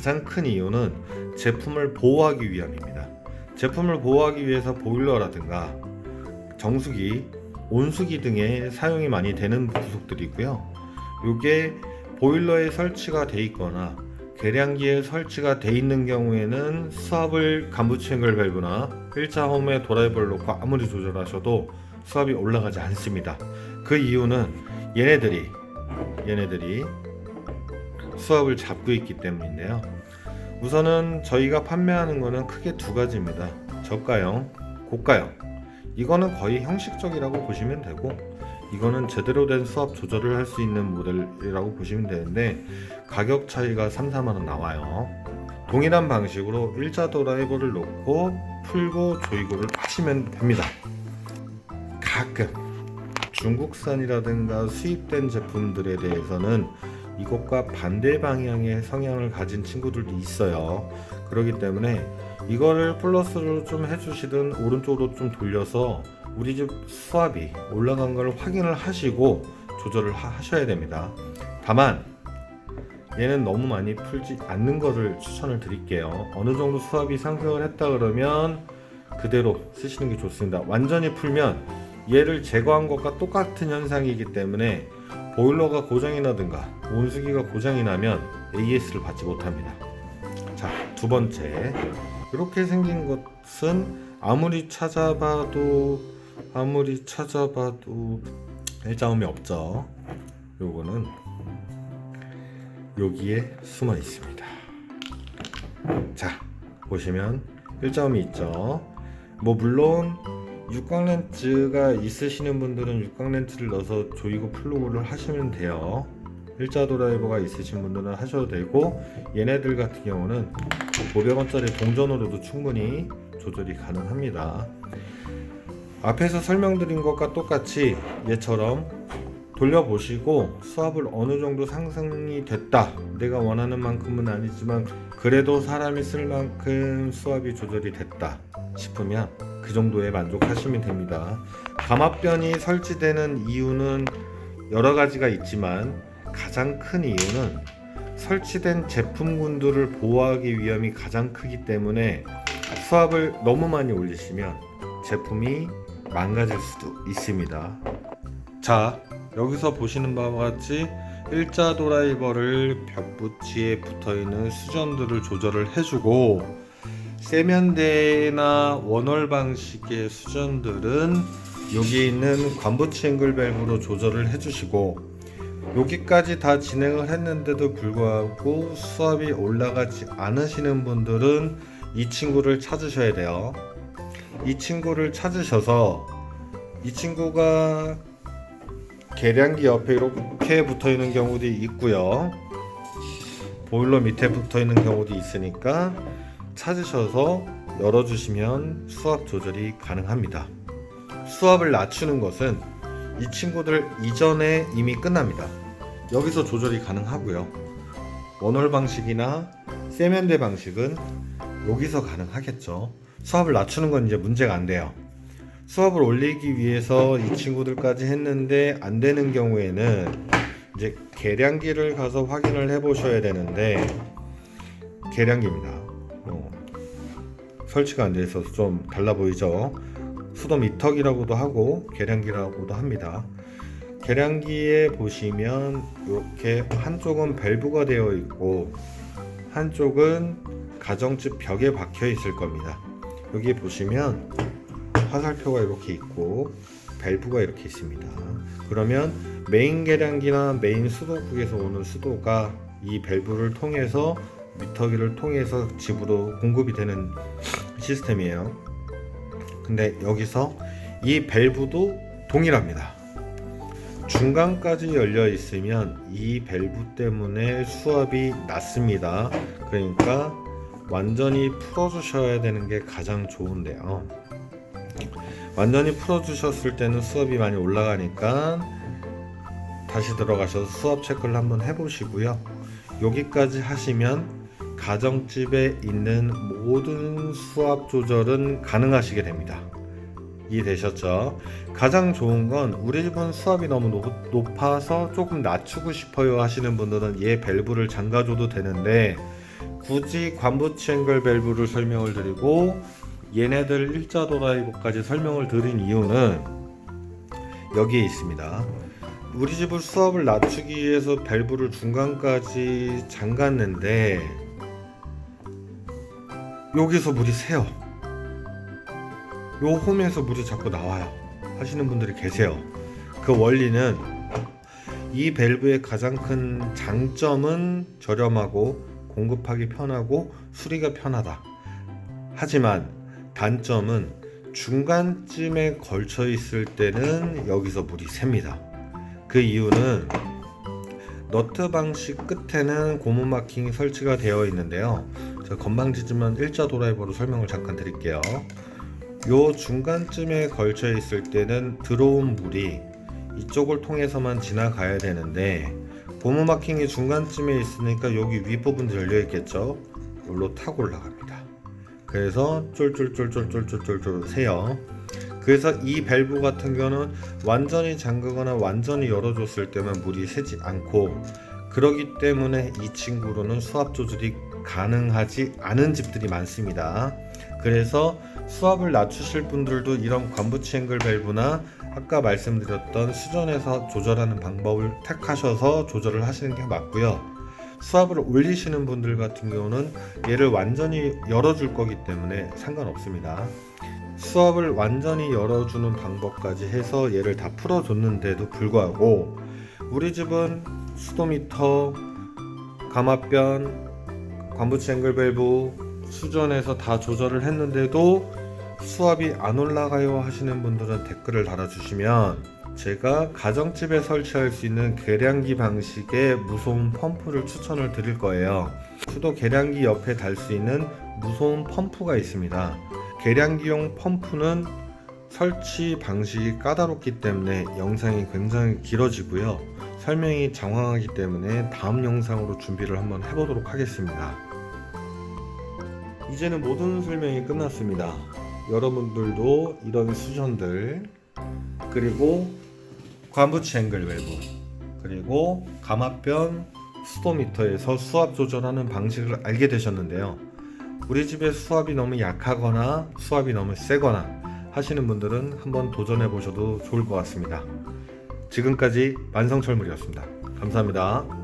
가장 큰 이유는 제품을 보호하기 위함입니다. 제품을 보호하기 위해서 보일러라든가 정수기, 온수기 등의 사용이 많이 되는 부속들이고요. 이게 보일러에 설치가 돼 있거나 계량기에 설치가 돼 있는 경우에는 수압을 간부치앵글 밸브나 일자홈에 드라이버를 놓고 아무리 조절하셔도 수압이 올라가지 않습니다. 그 이유는 얘네들이 얘네들이 수압을 잡고 있기 때문인데요. 우선은 저희가 판매하는 거는 크게 두 가지입니다. 저가형, 고가형. 이거는 거의 형식적이라고 보시면 되고 이거는 제대로 된 수압 조절을 할 수 있는 모델이라고 보시면 되는데 가격 차이가 3, 4만 원 나와요. 동일한 방식으로 일자 드라이버를 놓고 풀고 조이고를 하시면 됩니다. 가끔 중국산이라든가 수입된 제품들에 대해서는 이것과 반대 방향의 성향을 가진 친구들도 있어요. 그렇기 때문에 이거를 플러스로 좀 해주시든 오른쪽으로 좀 돌려서 우리 집 수압이 올라간 걸 확인을 하시고 조절을 하- 하셔야 됩니다. 다만 얘는 너무 많이 풀지 않는 것을 추천을 드릴게요. 어느 정도 수압이 상승을 했다 그러면 그대로 쓰시는 게 좋습니다. 완전히 풀면 얘를 제거한 것과 똑같은 현상이기 때문에 보일러가 고장이 나든가 온수기가 고장이 나면 AS를 받지 못합니다. 자, 두 번째. 이렇게 생긴 것은 아무리 찾아봐도 아무리 찾아봐도 일자음이 없죠. 요거는 여기에 숨어 있습니다. 자, 보시면 일자음이 있죠. 뭐 물론 육각 렌즈가 있으시는 분들은 육각 렌즈를 넣어서 조이고 플루그를 하시면 돼요. 일자 드라이버가 있으신 분들은 하셔도 되고 얘네들 같은 경우는 500원짜리 동전으로도 충분히 조절이 가능합니다. 앞에서 설명드린 것과 똑같이 얘처럼 돌려보시고 수압을 어느 정도 상승이 됐다. 내가 원하는 만큼은 아니지만 그래도 사람이 쓸 만큼 수압이 조절이 됐다 싶으면 그 정도에 만족하시면 됩니다. 감압변이 설치되는 이유는 여러 가지가 있지만 가장 큰 이유는 설치된 제품군들을 보호하기 위함이 가장 크기 때문에 수압을 너무 많이 올리시면 제품이 망가질 수도 있습니다. 자, 여기서 보시는 바와 같이 일자 드라이버를 벽붙이에 붙어 있는 수전들을 조절을 해주고 세면대나 원월 방식의 수전들은 여기 있는 관부치 앵글 밸브로 조절을 해주시고 여기까지 다 진행을 했는데도 불구하고 수압이 올라가지 않으시는 분들은 이 친구를 찾으셔야 돼요. 이 친구를 찾으셔서 이 친구가 계량기 옆에 이렇게 붙어 있는 경우도 있고요. 보일러 밑에 붙어 있는 경우도 있으니까 찾으셔서 열어주시면 수압 조절이 가능합니다. 수압을 낮추는 것은 이 친구들 이전에 이미 끝납니다. 여기서 조절이 가능하고요. 원월 방식이나 세면대 방식은 여기서 가능하겠죠. 수압을 낮추는 건 이제 문제가 안 돼요. 수압을 올리기 위해서 이 친구들까지 했는데 안 되는 경우에는 이제 계량기를 가서 확인을 해 보셔야 되는데 계량기입니다. 어, 설치가 안 돼서 좀 달라 보이죠? 수도 미터기라고도 하고 계량기라고도 합니다. 계량기에 보시면 이렇게 한쪽은 밸브가 되어 있고 한쪽은 가정집 벽에 박혀 있을 겁니다. 여기 보시면 화살표가 이렇게 있고 밸브가 이렇게 있습니다. 그러면 메인 계량기나 메인 수도국에서 오는 수도가 이 밸브를 통해서 미터기를 통해서 집으로 공급이 되는 시스템이에요. 근데 여기서 이 밸브도 동일합니다. 중간까지 열려 있으면 이 밸브 때문에 수압이 낮습니다. 그러니까 완전히 풀어주셔야 되는 게 가장 좋은데요. 완전히 풀어주셨을 때는 수압이 많이 올라가니까 다시 들어가셔서 수압 체크를 한번 해보시고요. 여기까지 하시면 가정집에 있는 모든 수압 조절은 가능하시게 됩니다. 이해되셨죠? 가장 좋은 건 우리 집은 수압이 너무 높, 높아서 조금 낮추고 싶어요 하시는 분들은 얘 밸브를 잠가줘도 되는데 굳이 관부치 앵글 밸브를 설명을 드리고 얘네들 일자 도라이버까지 설명을 드린 이유는 여기에 있습니다. 우리 집은 수압을 낮추기 위해서 밸브를 중간까지 잠갔는데 여기서 물이 새요. 요 홈에서 물이 자꾸 나와요. 하시는 분들이 계세요. 그 원리는 이 밸브의 가장 큰 장점은 저렴하고 공급하기 편하고 수리가 편하다. 하지만 단점은 중간쯤에 걸쳐 있을 때는 여기서 물이 셉니다. 그 이유는 너트 방식 끝에는 고무 마킹이 설치가 되어 있는데요. 제가 건방지지만 일자 도라이버로 설명을 잠깐 드릴게요. 요 중간쯤에 걸쳐 있을 때는 들어온 물이 이쪽을 통해서만 지나가야 되는데 고무 마킹이 중간쯤에 있으니까 여기 윗부분 열려 있겠죠. 여기로 타고 올라갑니다. 그래서 쫄쫄쫄쫄쫄쫄쫄쫄 새요. 그래서 이 밸브 같은 경우는 완전히 잠그거나 완전히 열어줬을 때만 물이 새지 않고 그러기 때문에 이 친구로는 수압 조절이 가능하지 않은 집들이 많습니다. 그래서 수압을 낮추실 분들도 이런 관부치 앵글 밸브나 아까 말씀드렸던 수전에서 조절하는 방법을 택하셔서 조절을 하시는 게 맞고요. 수압을 올리시는 분들 같은 경우는 얘를 완전히 열어줄 거기 때문에 상관없습니다. 수압을 완전히 열어주는 방법까지 해서 얘를 다 풀어줬는데도 불구하고 우리 집은 수도미터, 감압변, 관부치 앵글 밸브, 수전에서 다 조절을 했는데도 수압이 안 올라가요 하시는 분들은 댓글을 달아주시면 제가 가정집에 설치할 수 있는 계량기 방식의 무소음 펌프를 추천을 드릴 거예요. 수도 계량기 옆에 달 수 있는 무소음 펌프가 있습니다. 계량기용 펌프는 설치 방식이 까다롭기 때문에 영상이 굉장히 길어지고요. 설명이 장황하기 때문에 다음 영상으로 준비를 한번 해보도록 하겠습니다. 이제는 모든 설명이 끝났습니다. 여러분들도 이런 수전들 그리고 관부치 앵글 밸브 그리고 감압변 수도미터에서 수압 조절하는 방식을 알게 되셨는데요. 우리 집에 수압이 너무 약하거나 수압이 너무 세거나 하시는 분들은 한번 도전해 보셔도 좋을 것 같습니다. 지금까지 만성철물이었습니다. 감사합니다.